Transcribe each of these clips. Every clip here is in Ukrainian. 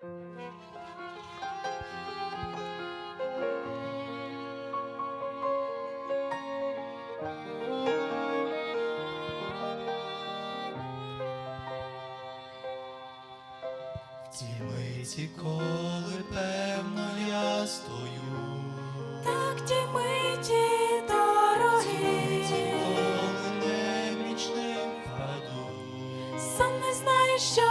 Ті миті, коли певно я стою, Так ті миті ті дорогі, коли немічним впаду, сам не знаю, що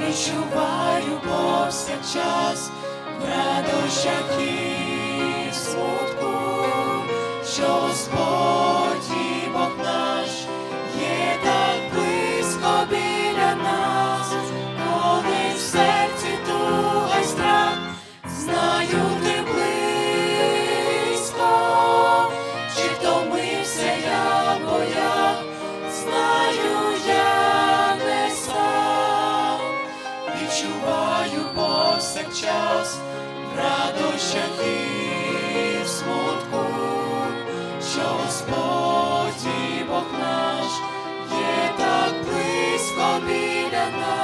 відчуваю повсякчас в радощах і смутку, що Господь і Бог наш є так близько біля нас, що Господь і Бог наш є так близько біля нас.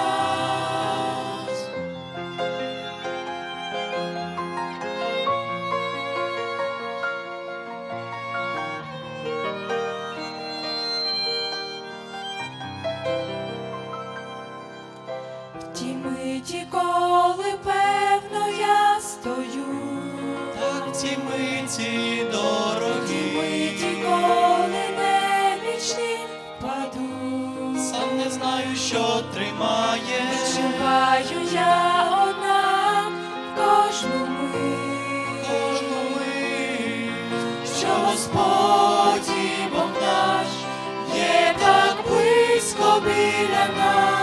Що тримає, відчуваю я одна в кожну мить, кожну мить, що Господь і Бог наш є так близько біля нас,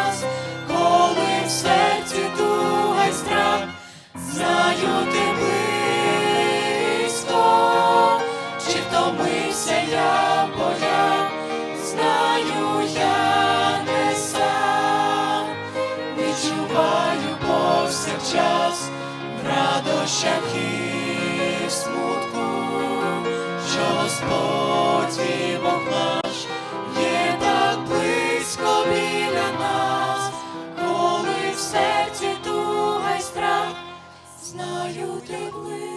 знаю, ти близько,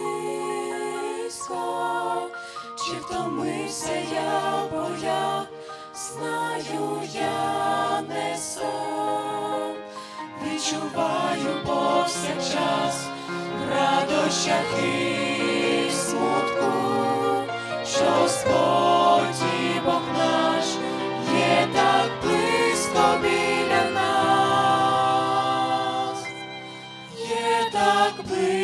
чи втомився я, бо я знаю, я не сам, відчуваю повсякчас в радощах і смутку, що Господь Бог наш є так близько біля нас. є так близько.